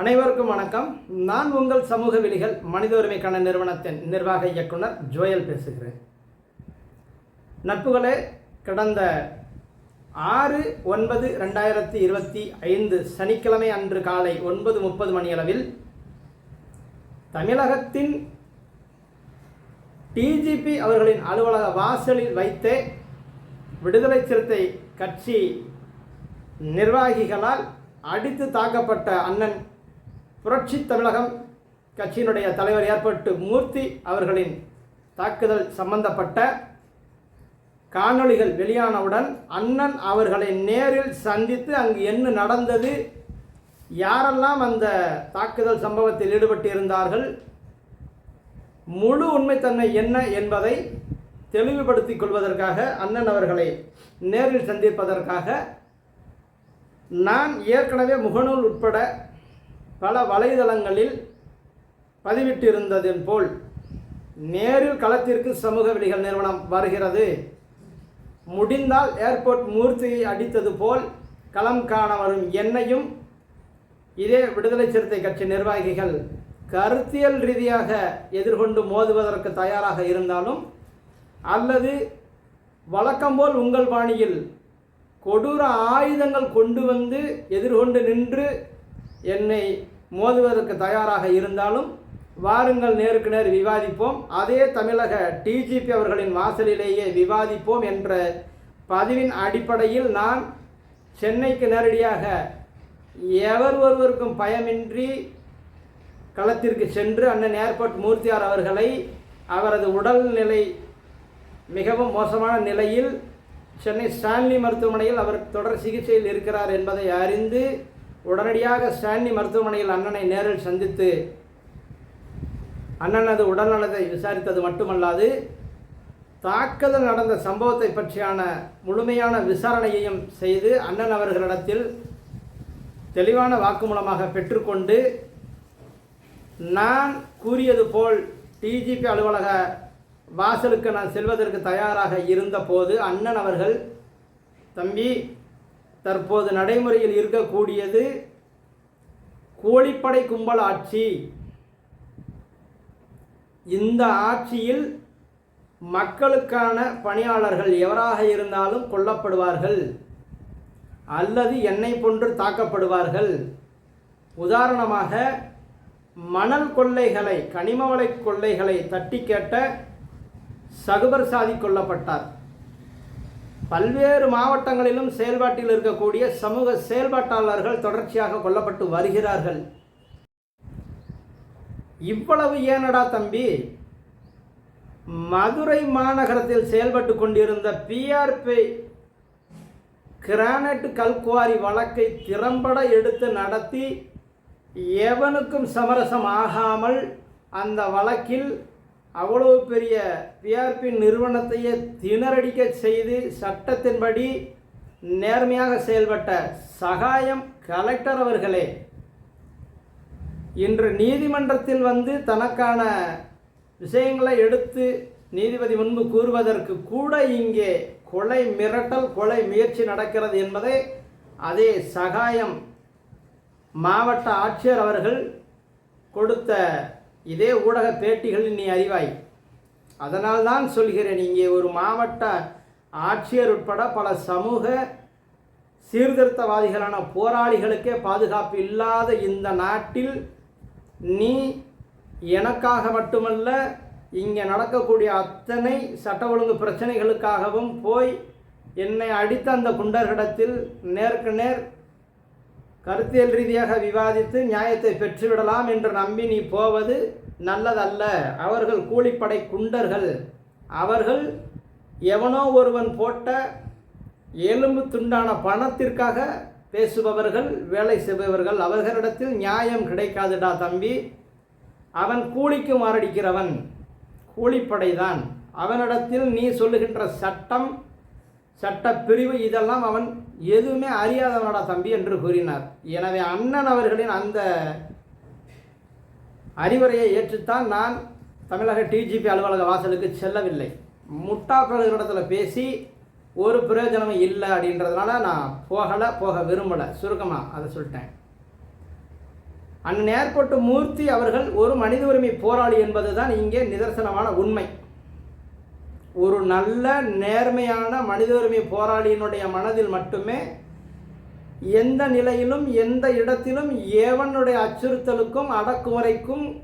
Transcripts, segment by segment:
அனைவருக்கும் வணக்கம். நான் உங்கள் சமூக விலிகள் மனித உரிமைக்கான நிறுவனத்தின் நிர்வாக இயக்குனர் ஜோயல் பேசுகிறேன். நட்புகளே கடந்த ஆறு ஒன்பது ரெண்டாயிரத்தி இருபத்தி ஐந்து சனிக்கிழமை அன்று காலை ஒன்பது முப்பது மணியளவில் தமிழகத்தின் டிஜிபி அவர்களின் அலுவலக வாசலில் வைத்தே விடுதலை சிறுத்தை கட்சி நிர்வாகிகளால் அடித்து தாக்கப்பட்ட அண்ணன் புரட்சி தமிழகம் கட்சியினுடைய தலைவர் ஏற்பட்டு மூர்த்தி அவர்களின் தாக்குதல் சம்பந்தப்பட்ட காணொளிகள் வெளியானவுடன் அண்ணன் அவர்களை நேரில் சந்தித்து அங்கு என்ன நடந்தது யாரெல்லாம் அந்த தாக்குதல் சம்பவத்தில் ஈடுபட்டு இருந்தார்கள் முழு உண்மைத்தன்மை என்ன என்பதை தெளிவுபடுத்திக் கொள்வதற்காக அண்ணன் அவர்களை நேரில் சந்திப்பதற்காக நான் ஏற்கனவே முகநூல் உட்பட பல வலைதளங்களில் பதிவிட்டிருந்ததன் போல் நேரில் களத்திற்கு சமூக விலிகள் நிறுவனம் வருகிறது. முடிந்தால் ஏர்போர்ட் மூர்த்தியை அடித்தது போல் களம் காண வரும் என்னையும் இதே விடுதலை சிறுத்தை கட்சி நிர்வாகிகள் கருத்தியல் ரீதியாக எதிர்கொண்டு மோதுவதற்கு தயாராக இருந்தாலும் அல்லது வழக்கம்போல் உங்கள் பாணியில் கொடூர ஆயுதங்கள் கொண்டு வந்து எதிர்கொண்டு நின்று என்னை மோதுவதற்கு தயாராக இருந்தாலும் வாருங்கள் நேருக்கு நேர் விவாதிப்போம். அதே தமிழக டிஜிபி அவர்களின் வாசலிலேயே விவாதிப்போம் என்ற பதிவின் அடிப்படையில் நான் சென்னைக்கு நேரடியாக எவர் ஒருவருக்கும் பயமின்றி களத்திற்கு சென்று அண்ணன் ஏர்போர்ட் மூர்த்தியார் அவர்களை அவரது உடல்நிலை மிகவும் மோசமான நிலையில் சென்னை ஸ்டான்லி மருத்துவமனையில் அவர் தொடர் சிகிச்சையில் இருக்கிறார் என்பதை அறிந்து உடனடியாக ஸ்டான்லி மருத்துவமனையில் அண்ணனை நேரில் சந்தித்து அண்ணனது உடல்நலத்தை விசாரித்தது மட்டுமல்லாது தாக்குதல் நடந்த சம்பவத்தை பற்றியான முழுமையான விசாரணையையும் செய்து அண்ணன் அவர்களிடத்தில் தெளிவான வாக்குமூலமாக பெற்றுக்கொண்டு நான் கூறியது போல் டிஜிபி அலுவலக வாசலுக்கு நான் செல்வதற்கு தயாராக இருந்தபோது அண்ணன் அவர்கள் தம்பி தற்போது நடைமுறையில் இருக்கக்கூடியது கோழிப்படை கும்பல் ஆட்சி. இந்த ஆட்சியில் மக்களுக்கான பணியாளர்கள் எவராக இருந்தாலும் கொல்லப்படுவார்கள். அல்லது என்னை போன்று தாக்கப்படுவார்கள். உதாரணமாக மணல் கொள்ளைகளை கனிமவளை கொள்ளைகளை தட்டி கேட்ட சகுபர் சாதி கொல்லப்பட்டார். பல்வேறு மாவட்டங்களிலும் செயல்பாட்டில் இருக்கக்கூடிய சமூக செயல்பாட்டாளர்கள் தொடர்ச்சியாக கொல்லப்பட்டு வருகிறார்கள். இவ்வளவு ஏனடா தம்பி? மதுரை மாநகரத்தில் செயல்பட்டு கொண்டிருந்த பிஆர்பி கிரானைட் கல்குவாரி வழக்கை திறம்பட எடுத்து நடத்தி எவனுக்கும் சமரசம் ஆகாமல் அந்த வழக்கில் அவ்வளவு பெரிய பிஆர்பி நிறுவனத்தையே திணறடிக்க செய்து சட்டத்தின்படி நேர்மையாக செயல்பட்ட சகாயம் கலெக்டர் அவர்களே இன்று நீதிமன்றத்தில் வந்து தனக்கான விஷயங்களை எடுத்து நீதிபதி முன்பு கூறுவதற்கு கூட இங்கே கொலை மிரட்டல் கொலை முயற்சி நடக்கிறது என்பதை அதே சகாயம் மாவட்ட ஆட்சியர் அவர்கள் கொடுத்த இதே ஊடக பேட்டிகளில் நீ அறிவாய். அதனால்தான் சொல்கிறேன் இங்கே ஒரு மாவட்ட ஆட்சியர் உட்பட பல சமூக சீர்திருத்தவாதிகளான போராளிகளுக்கே பாதுகாப்பு இல்லாத இந்த நாட்டில் நீ எனக்காக மட்டுமல்ல இங்கே நடக்கக்கூடிய அத்தனை சட்ட ஒழுங்கு பிரச்சனைகளுக்காகவும் போய் என்னை அடித்த அந்த குண்டர்களிடத்தில் நேருக்கு நேர் கருத்தியல் ரீதியாக விவாதித்து நியாயத்தை பெற்றுவிடலாம் என்று நம்பி நீ போவது நல்லதல்ல. அவர்கள் கூலிப்படை குண்டர்கள். அவர்கள் எவனோ ஒருவன் போட்ட எலும்பு துண்டான பணத்திற்காக பேசுபவர்கள் வேலை செய்பவர்கள் அவர்களிடத்தில் நியாயம் கிடைக்காதுடா தம்பி. அவன் கூலிக்கு மாரடிக்கிறவன். கூலிப்படைதான். அவனிடத்தில் நீ சொல்லுகின்ற சட்டம் சட்டப்பிரிவு இதெல்லாம் அவன் எதுவுமே அறியாதவனடா தம்பி என்று கூறினார். எனவே அண்ணன் அவர்களின் அந்த அறிவுரையை ஏற்றுத்தான் நான் தமிழக டிஜிபி அலுவலக வாசலுக்கு செல்லவில்லை. முட்டாக்களிடத்தில் பேசி ஒரு பிரயோஜனமும் இல்லை அப்படின்றதுனால நான் போகலை போக விரும்பலை. சுருக்கமாக அதை சொல்லிட்டேன். அண்ணன் ஏற்பட்டு மூர்த்தி அவர்கள் ஒரு மனித உரிமை போராளி என்பதுதான் இங்கே நிதர்சனமான உண்மை. ஒரு நல்ல நேர்மையான மனித உரிமை போராளியினுடைய மனதில் மட்டுமே எந்த நிலையிலும் எந்த இடத்திலும் ஏவனுடைய அச்சுறுத்தலுக்கும் அடக்குமுறைக்கும்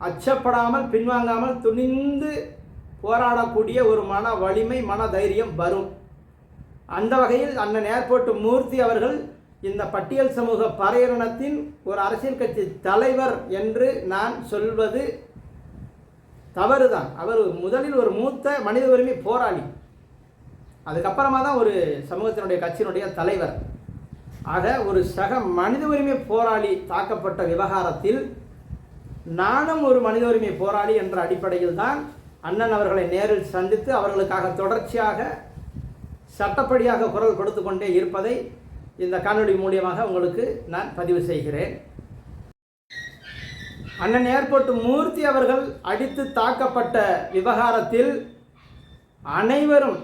அச்சப்படாமல் பின்வாங்காமல் துணிந்து போராடக்கூடிய ஒரு மன வலிமை மன தைரியம் வரும். அந்த வகையில் அண்ணன் ஏர்போர்ட் மூர்த்தி அவர்கள் இந்த பட்டியல் சமூக பரையரணத்தின் ஒரு அரசியல் கட்சி தலைவர் என்று நான் சொல்வது தவறு தான் அவர் முதலில் ஒரு மூத்த மனித உரிமை போராளி. அதுக்கப்புறமா தான் ஒரு சமூகத்தினுடைய கட்சியினுடைய தலைவர். ஆக ஒரு சக மனித உரிமை போராளி தாக்கப்பட்ட விவகாரத்தில் நானும் ஒரு மனித உரிமை போராளி என்ற அடிப்படையில் தான் அண்ணன் அவர்களை நேரில் சந்தித்து அவர்களுக்காக தொடர்ச்சியாக சட்டப்படியாக குரல் கொடுத்து கொண்டே இருப்பதை இந்த காணொலி மூலியமாக உங்களுக்கு நான் பதிவு செய்கிறேன். அண்ணன் ஏர்போர்ட் மூர்த்தி அவர்கள் அடித்து தாக்கப்பட்ட விவகாரத்தில் அனைவரும்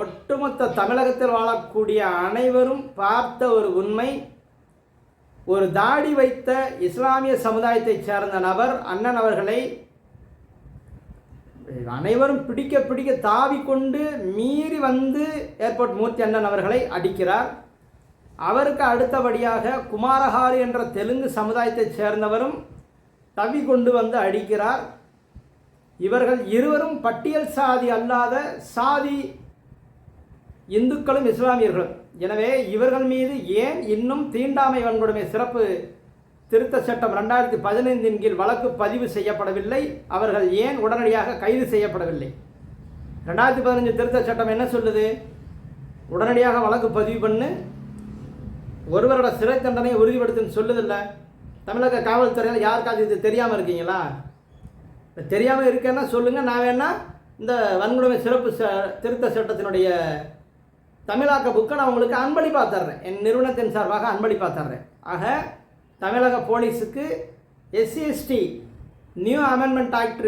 ஒட்டுமொத்த தமிழகத்தில் வாழக்கூடிய அனைவரும் பார்த்த ஒரு உண்மை. ஒரு தாடி வைத்த இஸ்லாமிய சமுதாயத்தைச் சேர்ந்த நபர் அண்ணன் அவர்களை அனைவரும் பிடிக்க பிடிக்க தாவி கொண்டு மீறி வந்து ஏர்போர்ட் மூர்த்தி அண்ணன் அவர்களை அடிக்கிறார். அவருக்கு அடுத்தபடியாக குமாரஹாரி என்ற தெலுங்கு சமுதாயத்தைச் சேர்ந்தவரும் தவி கொண்டு வந்து அடிக்கிறார். இவர்கள் இருவரும் பட்டியல் சாதி அல்லாத சாதி இந்துக்களும் இஸ்லாமியர்களும். எனவே இவர்கள் மீது ஏன் இன்னும் தீண்டாமை வன்கொடுமை சிறப்பு திருத்த சட்டம் ரெண்டாயிரத்தி பதினைந்தின் கீழ் வழக்கு பதிவு செய்யப்படவில்லை? அவர்கள் ஏன் உடனடியாக கைது செய்யப்படவில்லை? ரெண்டாயிரத்தி பதினஞ்சு திருத்த சட்டம் என்ன சொல்லுது? உடனடியாக வழக்கு பதிவு பண்ணு. ஒருவரோட சிறை தண்டனை உறுதிப்படுத்துன்னு சொல்லுதில்ல தமிழக காவல்துறையில் யாருக்காவது இது தெரியாமல் இருக்கீங்களா? தெரியாமல் இருக்கேன்னா சொல்லுங்கள் நான் வேணால் இந்த வன்கொடுமை சிறப்பு ச திருத்த சட்டத்தினுடைய தமிழாக்க புக்கை நான் உங்களுக்கு அன்பளிப்பாக தர்றேன். என் நிறுவனத்தின் சார்பாக அன்பளிப்பாக தர்றேன். ஆக தமிழக போலீஸுக்கு எஸ்சிஎஸ்டி நியூ அமெண்ட்மெண்ட் ஆக்ட்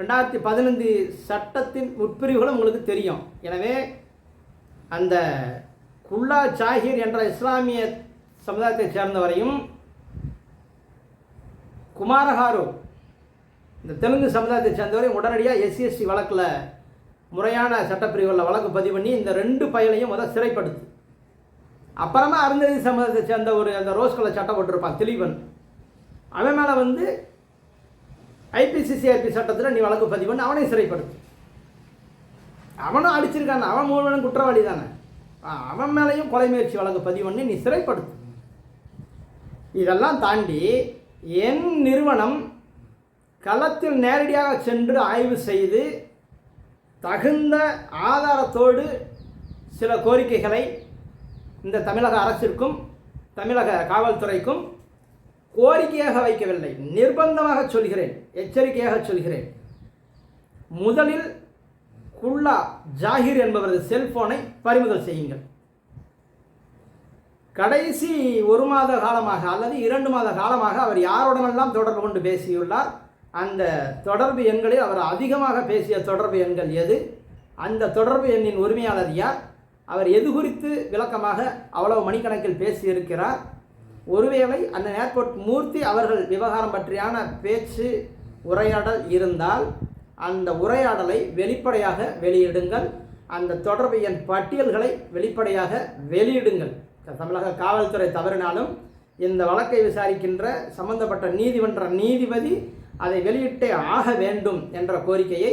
ரெண்டாயிரத்தி பதினைந்து சட்டத்தின் உட்பிரிவுகளும் உங்களுக்கு தெரியும். எனவே அந்த குல்லா ஜாகிர் என்ற இஸ்லாமிய சமுதாயத்தைச் சேர்ந்தவரையும் குமாரஹாரு. இந்த தெலுங்கு சமுதாயத்தை சேர்ந்தவரையும் உடனடியாக எஸ்சிஎஸ்சி வழக்கில் முறையான சட்டப்பிரிவுகளில் வழக்கு பதிவு பண்ணி இந்த ரெண்டு பயலையும் முதல் சிறைப்படுத்து. அப்புறமா அருந்ததி சமுதாயத்தை சேர்ந்த ஒரு அந்த ரோஸ் கலர் சட்டம் போட்டிருப்பான் திலீபன். அவன் மேலே வந்து ஐபிசிசிஆர்பி சட்டத்தில் நீ வழக்கு பதிவு பண்ணி அவனையும் சிறைப்படுத்து. அவனும் அடிச்சிருக்கான் அவன் மூலம் குற்றவாளி தானே. அவன் மேலேயும் கொலை முயற்சி வழக்கு பதிவு பண்ணி நீ சிறைப்படுத்து. இதெல்லாம் தாண்டி என் நிறுவனம் களத்தில் நேரடியாக சென்று ஆய்வு செய்து தகுந்த ஆதாரத்தோடு சில கோரிக்கைகளை இந்த தமிழக அரசிற்கும் தமிழக காவல்துறைக்கும் கோரிக்கையாக வைக்கவில்லை. நிர்பந்தமாக சொல்கிறேன் எச்சரிக்கையாக சொல்கிறேன். முதலில் குல்லா ஜாகிர் என்பவரது செல்போனை பறிமுதல் செய்யுங்கள். கடைசி ஒரு மாத காலமாக அல்லது இரண்டு மாத காலமாக அவர் யாருடனெல்லாம் தொடர்பு கொண்டு பேசியுள்ளார்? அந்த தொடர்பு எண்களில் அவர் அதிகமாக பேசிய தொடர்பு எண்கள் எது? அந்த தொடர்பு எண்ணின் உரிமையாளர் யார்? அவர் எது குறித்து விளக்கமாக அவ்வளவு மணிக்கணக்கில் பேசியிருக்கிறார்? ஒருவேளை அந்த ஏர்போர்ட் மூர்த்தி அவர்கள் விவகாரம் பற்றியான பேச்சு உரையாடல் இருந்தால் அந்த உரையாடலை வெளிப்படையாக வெளியிடுங்கள். அந்த தொடர்பு எண் பட்டியல்களை வெளிப்படையாக வெளியிடுங்கள். தமிழக காவல்துறை தவறினாலும் இந்த வழக்கை விசாரிக்கின்ற சம்பந்தப்பட்ட நீதிமன்ற நீதிபதி அதை வெளியிட்டே ஆக வேண்டும் என்ற கோரிக்கையை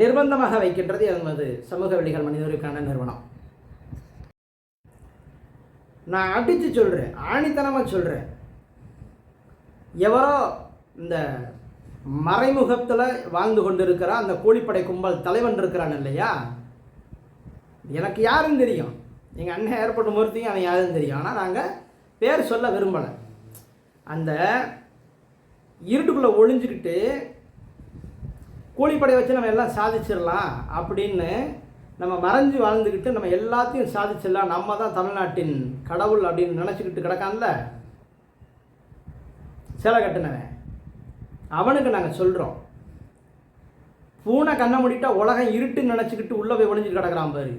நிர்பந்தமாக வைக்கின்றது எமது சமூக வெளிகள் மனிதருக்கான நிறுவனம். நான் அடித்து சொல்கிறேன் ஆணித்தனமாக சொல்கிறேன் எவரோ இந்த மறைமுகத்தில் வாழ்ந்து கொண்டிருக்கிற அந்த கூலிப்படை கும்பல் தலைவன் இருக்கிறான் இல்லையா? எனக்கு யாரும் தெரியும். எங்கள் அண்ணன் ஏற்பட்ட மூர்த்தியும் அவன் யாரும் தெரியும். ஆனால் நாங்கள் பேர் சொல்ல விரும்பலை. அந்த இருட்டுக்குள்ளே ஒளிஞ்சுக்கிட்டு கூலிப்படை வச்சு நம்ம எல்லாம் சாதிச்சிடலாம் அப்படின்னு நம்ம மறைஞ்சு வாழ்ந்துக்கிட்டு நம்ம எல்லாத்தையும் சாதிச்சிடலாம். நம்ம தான் தமிழ்நாட்டின் கடவுள் அப்படின்னு நினச்சிக்கிட்டு கிடக்கான்ல. சிலை கட்டினவன். அவனுக்கு நாங்கள் சொல்கிறோம் பூனை கண்ணை முடிட்டால் உலகம் இருட்டுன்னு நினச்சிக்கிட்டு உள்ளே போய் ஒளிஞ்சு கிடக்கிறான் பாரு.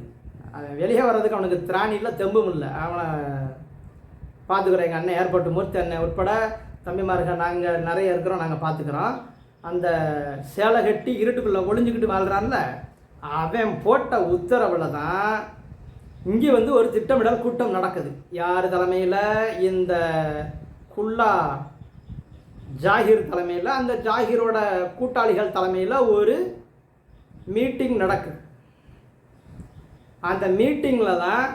அவன் வெளியே வர்றதுக்கு அவனுக்கு திராணி இல்லை தெம்பும் இல்லை. அவனை பார்த்துக்குறோம். எங்கள் அண்ணன் ஏர்போர்ட் மூர்த்தி அண்ணன் உட்பட தம்பிமார்கள் நாங்கள் நிறைய இருக்கிறோம் நாங்கள் பார்த்துக்குறோம். அந்த சேலை கட்டி இருட்டுக்குள்ளே ஒளிஞ்சுக்கிட்டு வாழ்கிறான்ல அவன் போட்ட உத்தரவில் தான் இங்கே வந்து ஒரு திட்டமிடல் கூட்டம் நடக்குது. யார் தலைமையில்? இந்த குல்லா ஜாகிர் தலைமையில் அந்த ஜாகிரோட கூட்டாளிகள் தலைமையில் ஒரு மீட்டிங் நடக்குது. அந்த மீட்டிங்கில் தான்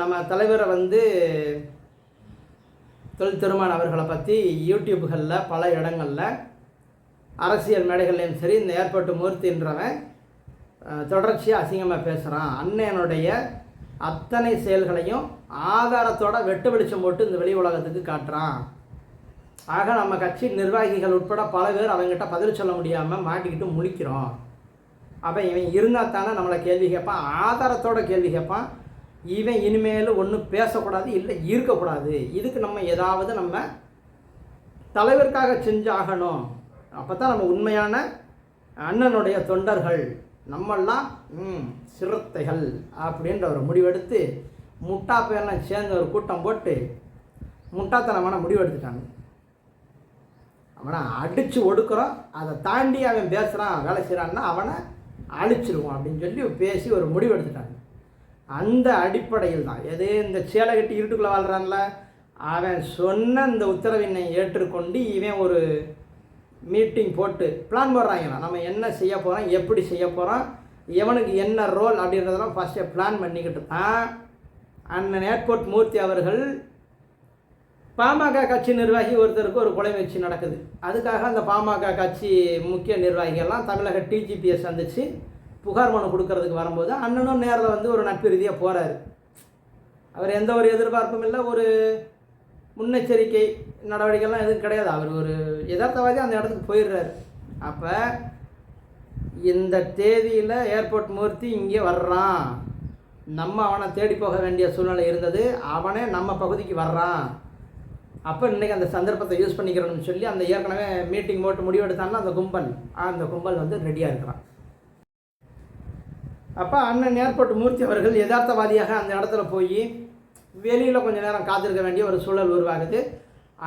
நம்ம தலைவரை வந்து தொழில் திருமான் அவர்களை பற்றி யூடியூப்களில் பல இடங்களில் அரசியல் மேடைகள்லையும் சரி இந்த ஏர்போர்ட் மூர்த்தின்றவன் தொடர்ச்சியாக அசிங்கமாக பேசுகிறான் அண்ணனுடைய அத்தனை செயல்களையும் ஆதாரத்தோட வெட்டு வெளிச்சம் போட்டு இந்த வெளி உலகத்துக்கு காட்டுறான். ஆக நம்ம கட்சி நிர்வாகிகள் உட்பட பல பேர் அவங்ககிட்ட பதில் சொல்ல முடியாமல் மாட்டிக்கிட்டு முழிக்கிறோம். அப்போ இவன் இருந்தால் தானே நம்மளை கேள்வி கேட்பான். ஆதாரத்தோட கேள்வி கேட்பான். இவன் இனிமேல் ஒன்றும் பேசக்கூடாது இல்லை இருக்கக்கூடாது. இதுக்கு நம்ம ஏதாவது நம்ம தலைவருக்காக செஞ்சாகணும். அப்போ தான் நம்ம உண்மையான அண்ணனுடைய தொண்டர்கள். நம்மெல்லாம் சிறுத்தைகள் அப்படின்ற ஒரு முடிவெடுத்து முட்டா பேர்லாம் சேர்ந்து ஒரு கூட்டம் போட்டு முட்டாத்தனமான முடிவெடுத்துட்டாங்க. அவனை அடித்து ஒடுக்குறோம். அதை தாண்டி அவன் பேசுகிறான் வேலை செய்கிறான்னா அவனை அழிச்சிருவோம் அப்படின்னு சொல்லி பேசி ஒரு முடிவு எடுத்துட்டாங்க. அந்த அடிப்படையில் தான். எது? இந்த சேலை கட்டி இருட்டுக்குள்ளே வாழ்கிறான்ல அவன் சொன்ன இந்த உத்தரவினை ஏற்றுக்கொண்டு இவன் ஒரு மீட்டிங் போட்டு பிளான் போடுறாங்கண்ணா நம்ம என்ன செய்ய போகிறோம் எப்படி செய்ய போகிறோம் எவனுக்கு என்ன ரோல் அப்படின்றதெல்லாம் ஃபஸ்ட்டே பிளான் பண்ணிக்கிட்டு தான் அண்ணன் ஏர்போர்ட் மூர்த்தி அவர்கள் பாமக கட்சி நிர்வாகி ஒருத்தருக்கு ஒரு கொலை முயற்சி நடக்குது. அதுக்காக அந்த பாமக கட்சி முக்கிய நிர்வாகிகள்லாம் தமிழக டிஜிபியை சந்தித்து புகார் மனு கொடுக்கறதுக்கு வரும்போது அண்ணனும் நேரில் வந்து ஒரு நட்பு ரீதியாக போகிறாரு அவர் எந்த ஒரு எதிர்பார்ப்பும் இல்லை ஒரு முன்னெச்சரிக்கை நடவடிக்கைலாம் எதுவும் கிடையாது. அவர் ஒரு யதார்த்தவாதி அந்த இடத்துக்கு போயிடுறாரு. அப்போ இந்த தேதியில் ஏர்போர்ட் மூர்த்தி இங்கே வர்றான். நம்ம அவனை தேடி போக வேண்டிய சூழ்நிலை இருந்தது. அவனே நம்ம பகுதிக்கு வர்றான். அப்போ இன்றைக்கி அந்த சந்தர்ப்பத்தை யூஸ் பண்ணிக்கிறோம்னு சொல்லி அந்த ஏற்கனவே மீட்டிங் போட்டு முடிவெடுத்தாங்கன்னா அந்த கும்பல் அந்த கும்பல் வந்து ரெடியாக இருக்கிறான். அப்போ அண்ணன் ஏர்போர்ட் மூர்த்தி அவர்கள் யதார்த்தவாதியாக அந்த இடத்துல போய் வெளியில் கொஞ்சம் நேரம் காத்திருக்க வேண்டிய ஒரு சூழல் உருவாகுது.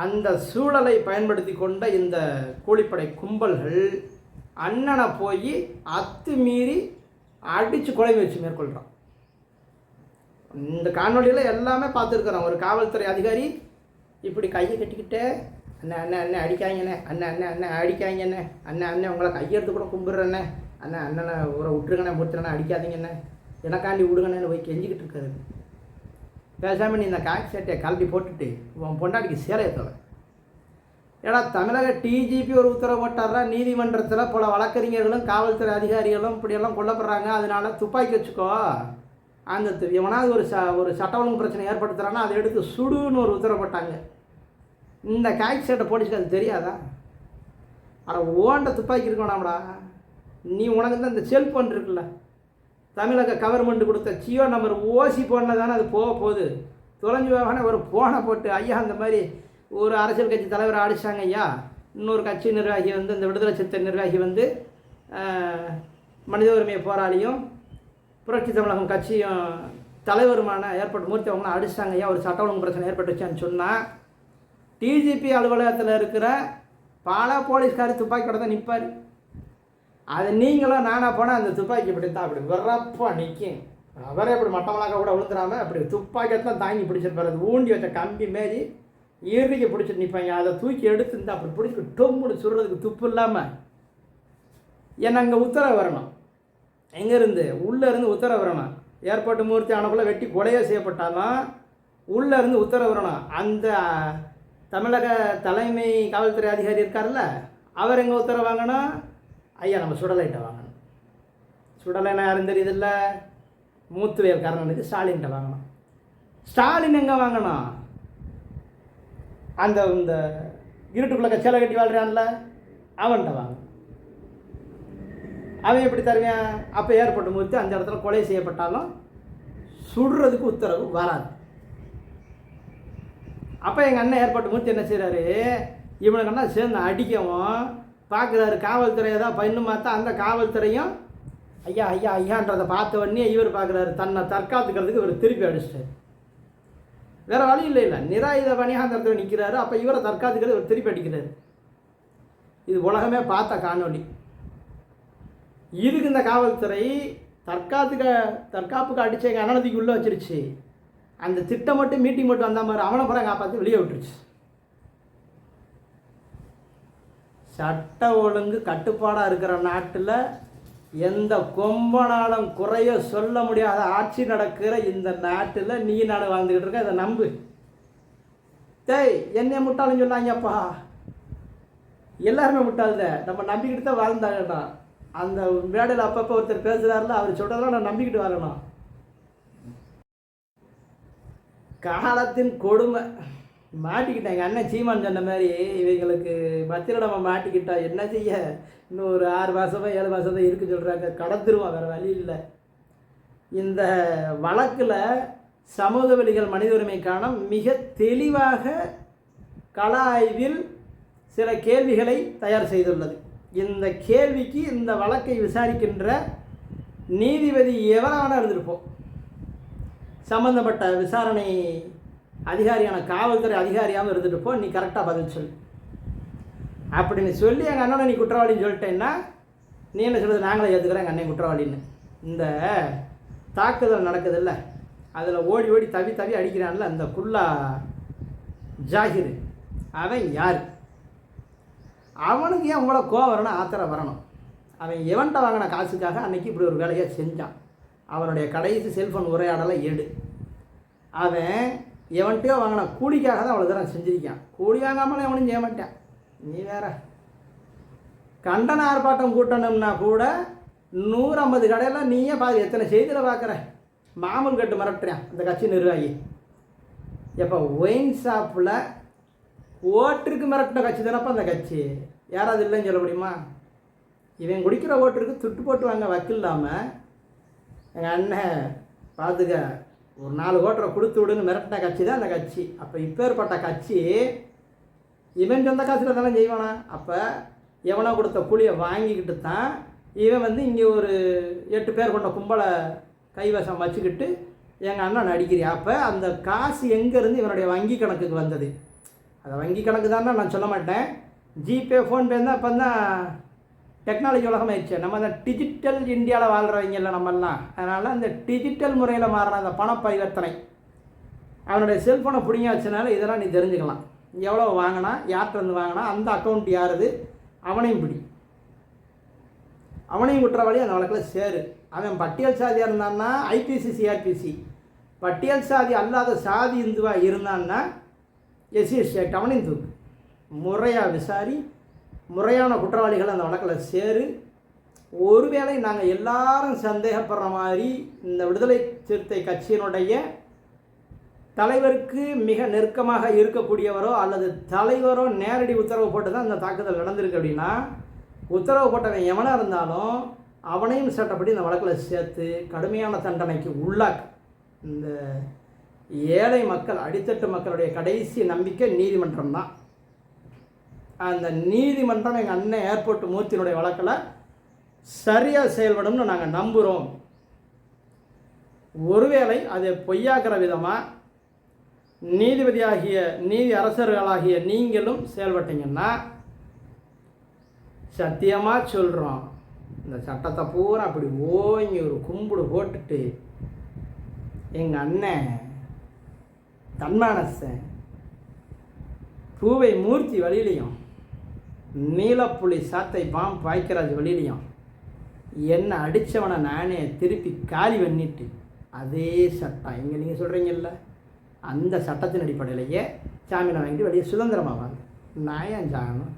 அந்த சூழலை பயன்படுத்தி கொண்ட இந்த கூலிப்படை கும்பல்கள் அண்ணனை போய் அத்துமீறி அடித்து கொலை முயற்சி மேற்கொள்கிறான் இந்த காணொளியில் எல்லாமே பார்த்துருக்குறோம். ஒரு காவல்துறை அதிகாரி இப்படி கையை கட்டிக்கிட்டு அண்ணன் அண்ணன் அண்ணன் அடிக்காங்கண்ணே அண்ணன் அண்ணன் அண்ணன் அடிக்காங்கண்ணே அண்ணன் அண்ணன் உங்களை கையெடுத்து கூட கும்பிட்றண்ணே. அண்ணன் அண்ணனை ஊரை விட்டுருங்கண்ணே முடிச்சுறண்ணே அடிக்காதீங்கண்ணே. எனக்காண்டி விடுங்கண்ணேன்னு போய் கெஞ்சிக்கிட்டு இருக்காரு. பேசாமல் நீ இந்த காக்கி சட்டையை கழட்டி போட்டுட்டு உன் பொண்டாட்டிக்கு சேலையை தவிர ஏன்னா தமிழக டிஜிபி ஒரு உத்தரவு போட்டாரா நீதிமன்றத்தில் பல வழக்கறிஞர்களும் காவல்துறை அதிகாரிகளும் இப்படியெல்லாம் கொல்லப்படுறாங்க. அதனால துப்பாக்கி வச்சுக்கோ. அந்த எவனாவது ஒரு ச ஒரு சட்ட ஒழுங்கு பிரச்சனை ஏற்படுத்துறான்னா அதை எடுத்து சுடுன்னு ஒரு உத்தரப்பட்டாங்க இந்த காய்ச்சி சட்டை போலீஸ்க்கு அது தெரியாதா? ஆனால் ஓண்ட துப்பாக்கி இருக்கணும்டா. நீ உனக்கு தான் இந்த செல்ஃபோன் இருக்குல்ல. தமிழக கவர்மெண்ட் கொடுத்த ஜியோ நம்பர் ஓசி போனால் தானே அது போக போகுது. தொலைஞ்சு போகானே ஒரு ஃபோனை போட்டு ஐயா அந்த மாதிரி ஒரு அரசியல் கட்சி தலைவரை அடிச்சாங்க ஐயா. இன்னொரு கட்சி நிர்வாகி வந்து இந்த விடுதலை சிறுத்தை நிர்வாகி வந்து மனித உரிமை போராளியும் புரட்சி தமிழகம் கட்சியும் தலைவருமான ஏற்பட்ட மூர்த்தி அவங்களாம் அடிச்சிட்டாங்க. ஐயா ஒரு சட்ட ஒழுங்கு பிரச்சனை ஏற்பட்டுச்சான்னு சொன்னால் டிஜிபி அலுவலகத்தில் இருக்கிற பல போலீஸ்கார் துப்பாக்கியோட தான் நிற்பார் அது நீங்களும் நானாக போனால் அந்த துப்பாக்கி இப்படி தான் அப்படி விறப்பாக நிற்கும் அவரே இப்படி மட்டமலாக கூட விழுந்துடாமல் அப்படி துப்பாக்கியை தான் தாங்கி பிடிச்சிருப்பார் அது ஊண்டி வச்ச கம்பி மாரி இறுதிக்கு பிடிச்சிட்டு நிற்பாங்க அதை தூக்கி எடுத்து இருந்தா அப்படி பிடிச்சி டொம்முன்னு சுடுறதுக்கு துப்பு இல்லாமல் ஏன்னா அங்கே உத்தரவு வரணும். எங்கேருந்து? உள்ளேருந்து உத்தரவு வரணும் ஏர்போர்ட் மூர்த்தி ஆனக்குள்ளே வெட்டி கொலையே செய்யப்பட்டாலும் உள்ளேருந்து உத்தரவு அந்த தமிழக தலைமை காவல்துறை அதிகாரி இருக்கார்ல அவர் எங்கே உத்தரவு வாங்கணும் ஐயா நம்ம சுடலைட்ட வாங்கணும். சுடலைன்னா யாரும் தெரியுதில்ல? மூத்துவேல் காரணனுக்கு ஸ்டாலின்கிட்ட வாங்கணும். ஸ்டாலின் எங்கே வாங்கணும் அந்த இந்த இருட்டுக்குள்ளே கச்சேலை கட்டி வாழ்கிறான்ல அவன்கிட்ட வாங்கணும். அவன் எப்படி தருவேன்? அப்போ ஏற்பட்டு மூர்த்தி அந்த இடத்துல கொலை செய்யப்பட்டாலும் சுடுறதுக்கு உத்தரவு வராது. அப்போ எங்கள் அண்ணன் ஏற்பட்ட மூர்த்தி என்ன செய்கிறாரு இவனுக்கு அண்ணா சேர்ந்து அடிக்கவும் பார்க்குறாரு காவல்துறை ஏதாவது பண்ணு பார்த்தா அந்த காவல்துறையும் ஐயா ஐயா ஐயான்றதை பார்த்த உடனே இவர் பார்க்குறாரு தன்னை தற்காத்துக்கிறதுக்கு இவர் திருப்பி அடிச்சிட்டாரு. வேற வழி இல்லை இல்லை. நிராயுத பணியாக அந்த இடத்துல நிற்கிறாரு அப்போ இவரை தற்காத்துக்கிறது இவர் திருப்பி அடிக்கிறாரு. இது உலகமே பார்த்த காணொளி. இதுக்கு இந்த காவல்துறை தற்காத்துக்க தற்காப்புக்கு அடித்த எங்கள் உள்ளே வச்சிருச்சு. அந்த திட்டம் மட்டும் மீட்டிங் மட்டும் வந்த மாதிரி அவனை படம் காப்பாற்றி வெளியே விட்டுருச்சு. சட்ட ஒழுங்கு கட்டுப்பாடாக இருக்கிற நாட்டில் எந்த கொம்பனாலும் குறைய சொல்ல முடியாத ஆட்சி நடக்கிற இந்த நாட்டில் நீ நான் வாழ்ந்துக்கிட்டு இருக்க இதை நம்பு. தேய் என்னைய முட்டாளுன்னு சொன்னாங்கப்பா எல்லாருமே முட்டாள்த. நம்ம நம்பிக்கிட்டு தான் வாழ்ந்தாங்கடா. அந்த மேடையில் அப்பப்போ ஒருத்தர் பேசுகிறாருல அவர் சொல்கிறதெல்லாம் நான் நம்பிக்கிட்டு வரணும் காலத்தின் கொடுமை. மாட்டிக்கிட்டேன். எங்கள் அண்ணன் சீமான் சொன்ன மாதிரி இவங்களுக்கு பத்திரடமை மாட்டிக்கிட்டா என்ன செய்ய? இன்னும் ஒரு ஆறு மாதமோ ஏழு மாதமோ இருக்கு சொல்கிறாங்க கடத்திருவோம் வேறு வழி இல்லை. இந்த வழக்கில் சமூக வழிகள் மனித உரிமைக்கான மிக தெளிவாக கல ஆய்வில் சில கேள்விகளை தயார் செய்துள்ளது. இந்த கேள்விக்கு இந்த வழக்கை விசாரிக்கின்ற நீதிபதி எவரான இருந்திருப்போம்? சம்பந்தப்பட்ட விசாரணை அதிகாரியான காவல்துறை அதிகாரியாகவும் இருந்துட்டு நீ கரெக்டாக பதில் சொல் அப்படின்னு சொல்லி எங்கள் அண்ணனை நீ குற்றவாளின்னு சொல்லிட்டேன்னா நீ என்ன சொல்கிறது நாங்களே ஏற்றுக்கிறேன் எங்கள் அண்ணன் குற்றவாளின்னு. இந்த தாக்குதல் நடக்குதுல்ல அதில் ஓடி ஓடி தவி தவி அடிக்கிறான்ல அந்த குல்லா ஜாகிர். அவன் யார்? அவனுக்கு ஏன் உங்களை கோவம் வரணும் ஆத்திரம் வரணும். அவன் எவன்கிட்ட வாங்கின காசுக்காக அன்றைக்கி இப்படி ஒரு வேலையை செஞ்சான். அவனுடைய கடைசி செல்ஃபோன் உரையாடலை எடு. அவன் எவன்கிட்டயோ வாங்கின கூலிக்காக தான் அவ்வளோ தூரம் செஞ்சிருக்கான். கூலி வாங்காமலே அவனும் செய்ய மாட்டான். நீ வேற. கண்டன ஆர்ப்பாட்டம் கூட்டணும்னா கூட நூறு ஐம்பது கடையில் நீயே பாரு எத்தனை செய்தியில் பார்க்குற மாமூல் கட்டு மிரட்டுறேன் அந்த கட்சி நிர்வாகி. எப்போ ஒயின் ஷாப்பில் ஓட்டிற்கு மிரட்டின கட்சி தானப்பா அந்த கட்சி? யாராவது இல்லைன்னு சொல்ல முடியுமா? இவன் குடிக்கிற ஓட்டுருக்கு துட்டு போட்டு வாங்க வக்கில்லாமல் எங்கள் அண்ணன் பார்த்துக்க ஒரு நாலு ஓட்டரை கொடுத்து விடுன்னு மிரட்டின கட்சி தான் அந்த கட்சி. அப்போ இப்பேற்பட்ட கட்சி இவன் சொந்த காசில் தானே செய்வானா? அப்போ எவனோ கொடுத்த கூலியை வாங்கிக்கிட்டு தான் இவன் வந்து இங்கே ஒரு எட்டு பேர் கொண்ட கும்பலை கைவசம் வச்சுக்கிட்டு எங்கள் அண்ணன் நடிக்கிறியா? அப்போ அந்த காசு எங்கேருந்து இவனுடைய வங்கி கணக்குக்கு வந்தது? அதை வங்கி கணக்கு தான் நான் சொல்ல மாட்டேன். ஜிபே ஃபோன்பே தான் இப்போ தான் டெக்னாலஜி உலகம் ஆயிடுச்சு. நம்ம அந்த டிஜிட்டல் இந்தியாவில் வாழ்கிறவங்க இல்லை நம்மெல்லாம். அதனால் அந்த டிஜிட்டல் முறையில் மாறின அந்த பண பரிவர்த்தனை. அவனுடைய செல்ஃபோனை பிடிங்காச்சுனால இதெல்லாம் நீ தெரிஞ்சுக்கலாம். எவ்வளோ வாங்கினா யார்கிட்ட வாங்கினா அந்த அக்கௌண்ட் யாருது? அவனையும் பிடி. அவனையும் குற்றவாளி அந்த வழக்கில் சேரு. அவன் பட்டியல் சாதியாக இருந்தான்னா ஐபிசி சிஆர்பிசி பட்டியல் சாதி அல்லாத சாதி இந்துவாக இருந்தான்னா எஸ்சி டவனின் தூக்கு. முறையாக விசாரி முறையான குற்றவாளிகள் அந்த வழக்கில் சேரு. ஒருவேளை நாங்கள் எல்லாரும் சந்தேகப்படுற மாதிரி இந்த விடுதலை சிறுத்தை கட்சியினுடைய தலைவருக்கு மிக நெருக்கமாக இருக்கக்கூடியவரோ அல்லது தலைவரோ நேரடி உத்தரவு போட்டு தான் இந்த தாக்குதல் நடந்திருக்கு அப்படின்னா உத்தரவு போட்டவன் எவனாக இருந்தாலும் அவனையும் சட்டப்படி இந்த வழக்கில் சேர்த்து கடுமையான தண்டனைக்கு உள்ளாக்கு. இந்த ஏழை மக்கள் அடித்தட்டு மக்களுடைய கடைசி நம்பிக்கை நீதிமன்றம் தான். அந்த நீதிமன்றம் எங்கள் அண்ணன் ஏர்போர்ட் மூர்த்தியினுடைய வழக்கில் சரியாக செயல்படும்னு நாங்கள் நம்புகிறோம் ஒருவேளை அதை பொய்யாக்கிற விதமாக நீதிபதியாகிய நீதி அரசர்களாகிய நீங்களும் செயல்பட்டீங்கன்னா சத்தியமாக சொல்கிறோம் இந்த சட்டத்தை பூரா அப்படி ஓங்கி ஒரு கும்பிடு போட்டுட்டு எங்கள் அண்ணன் தன்மானசன் பூவை மூர்த்தி வழியிலையும் நீலப்புலி சாத்தை பாம் பாய்க்கராஜ் வழியிலையும் என்னை அடித்தவனை நானே திருப்பி காலி பண்ணிட்டு அதே சட்டம் எங்கே நீங்கள் சொல்கிறீங்கல்ல அந்த சட்டத்தின் அடிப்படையிலேயே ஜாமீனை வாங்கிட்டு வெளியே சுதந்திரமாக வாங்க. நான் ஏன் ஜாகணும்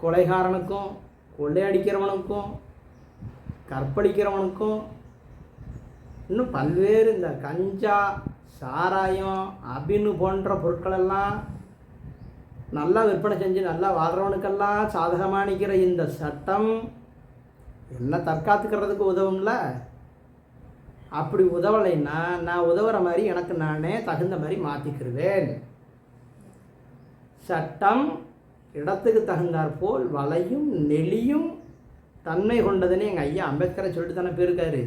கொலைகாரனுக்கும் கொள்ளையடிக்கிறவனுக்கும் கற்பழிக்கிறவனுக்கும் இன்னும் பல்வேறு இந்த கஞ்சா சாராயம் அபின்னு போன்ற பொருட்களெல்லாம் நல்லா விற்பனை செஞ்சு நல்லா வாழ்கிறவனுக்கெல்லாம் சாதகமாக நிற்கிற இந்த சட்டம் என்ன தற்காத்துக்கிறதுக்கு உதவும்ல? அப்படி உதவலைன்னா நான் உதவுற மாதிரி எனக்கு நானே தகுந்த மாதிரி மாற்றிக்கிருவேன் சட்டம் இடத்துக்கு தகுந்தாற் போல் வலையும் நெளியும் தன்மை கொண்டதுன்னு எங்கள் ஐயா அம்பேத்கரை சொல்லிட்டு தானே போயிருக்காரு.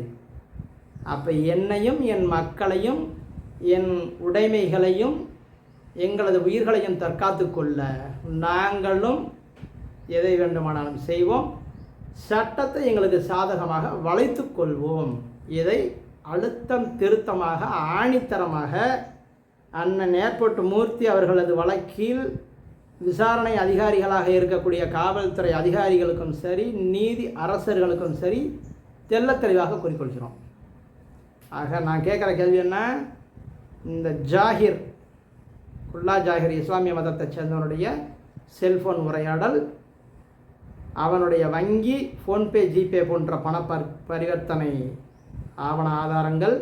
அப்போ என்னையும் என் மக்களையும் என் உடைமைகளையும் எங்களது உயிர்களையும் தற்காத்து கொள்ள நாங்களும் எதை வேண்டுமானாலும் செய்வோம். சட்டத்தை எங்களுக்கு சாதகமாக வளைத்து கொள்வோம். இதை அழுத்தம் திருத்தமாக ஆணித்தரமாக அண்ணன் ஏர்போர்ட் மூர்த்தி அவர்களது வழக்கில் விசாரணை அதிகாரிகளாக இருக்கக்கூடிய காவல்துறை அதிகாரிகளுக்கும் சரி நீதி அரசர்களுக்கும் சரி தெல்ல தெளிவாக கூறிக்கொள்கிறோம். ஆக நான் கேட்குற கேள்வி என்ன? இந்த ஜாகிர் குல்லா ஜாகிர் இஸ்லாமிய மதத்தை சேர்ந்தவனுடைய செல்ஃபோன் உரையாடல் அவனுடைய வங்கி ஃபோன்பே ஜிபே போன்ற பண பர் பரிவர்த்தனை ஆவண ஆதாரங்கள்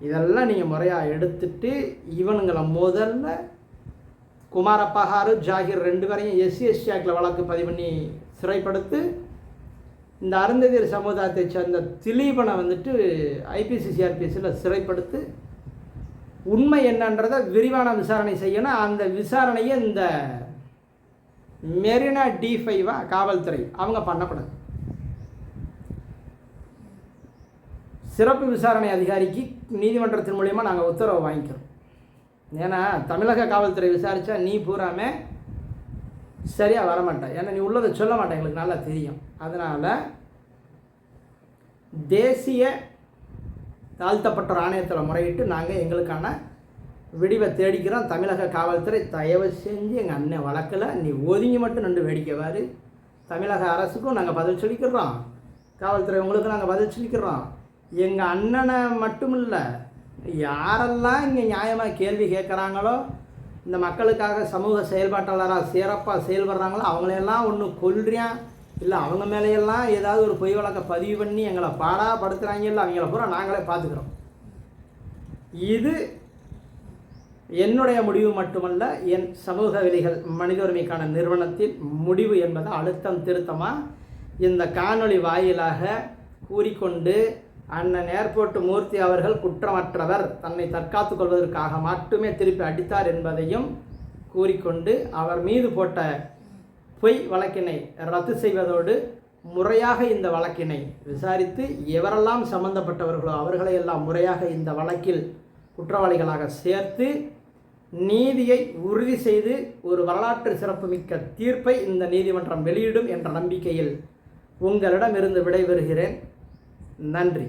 இதெல்லாம் நீங்கள் முறையாக எடுத்துட்டு இவனுங்களை முதல்ல குமாரப்பகாரு ஜாகிர் ரெண்டு பேரையும் எஸ்சி எஸ்டி ஆக்டில் வழக்கு பதிவு பண்ணி சிறைப்படுத்து இந்த அருந்ததியர் சமுதாயத்தை சேர்ந்த திலீபனை வந்துட்டு ஐபிசிசிஆர்பிஎஸ்சியில் சிறைப்படுத்து. உண்மை என்னன்றதை விரிவான விசாரணை செய்யணும். அந்த விசாரணையை இந்த மெரினா டி ஃபைவா காவல்துறை அவங்க பண்ணக்கூடாது. சிறப்பு விசாரணை அதிகாரிக்கு நீதிமன்றத்தின் மூலயமா நாங்கள் உத்தரவு வாங்கிக்கிறோம். ஏன்னா தமிழக காவல்துறை விசாரித்தா நீ பூராமே சரியாக வரமாட்டேன். ஏன்னா நீ உள்ளதை சொல்ல மாட்டேன். எங்களுக்கு நல்லா தெரியும். அதனால் தேசிய தாழ்த்தப்பட்டோர் ஆணையத்தில் முறையிட்டு நாங்கள் எங்களுக்கான விடிவை தேடிக்கிறோம். தமிழக காவல்துறை தயவு செஞ்சு எங்கள் அண்ணன் வழக்கில் நீ ஒதுங்கி மட்டும் நின்று வேடிக்கைவார் தமிழக அரசுக்கும் நாங்கள் பதில் சொல்லிக்கிறோம். காவல்துறை உங்களுக்கும் நாங்கள் பதில் சொல்லிக்கிறோம். எங்கள் அண்ணனை மட்டும் இல்லை யாரெல்லாம் இங்கே நியாயமாக கேள்வி கேட்குறாங்களோ இந்த மக்களுக்காக சமூக செயல்பாட்டாளராக சிறப்பாக செயல்படுறாங்களோ அவங்களையெல்லாம் ஒன்று கொல்றியான் இல்லை அவங்க மேலேயெல்லாம் ஏதாவது ஒரு பொய் வழக்கை பதிவு பண்ணி எங்களை பாடாப்படுத்துகிறாங்க இல்லை அவங்கள பூரா நாங்களே பார்த்துக்குறோம். இது என்னுடைய முடிவு மட்டுமல்ல என் சமூக விதிகள் மனித உரிமைக்கான நிறுவனத்தின் முடிவு என்பதை அழுத்தம் திருத்தமாக இந்த காணொளி வாயிலாக கூறிக்கொண்டு அண்ணன் ஏர்போர்ட் மூர்த்தி அவர்கள் குற்றமற்றவர். தன்னை தற்காத்துக் கொள்வதற்காக மட்டுமே திருப்பி அடித்தார் என்பதையும் கூறிக்கொண்டு அவர் மீது போட்ட பொய் வழக்கினை ரத்து செய்வதோடு முறையாக இந்த வழக்கினை விசாரித்து எவரெல்லாம் சம்பந்தப்பட்டவர்களோ அவர்களையெல்லாம் முறையாக இந்த வழக்கில் குற்றவாளிகளாக சேர்த்து நீதியை உறுதி செய்து ஒரு வரலாற்று சிறப்புமிக்க தீர்ப்பை இந்த நீதிமன்றம் வெளியிடும் என்ற நம்பிக்கையில் உங்களிடமிருந்து விடைபெறுகிறேன். நன்றி.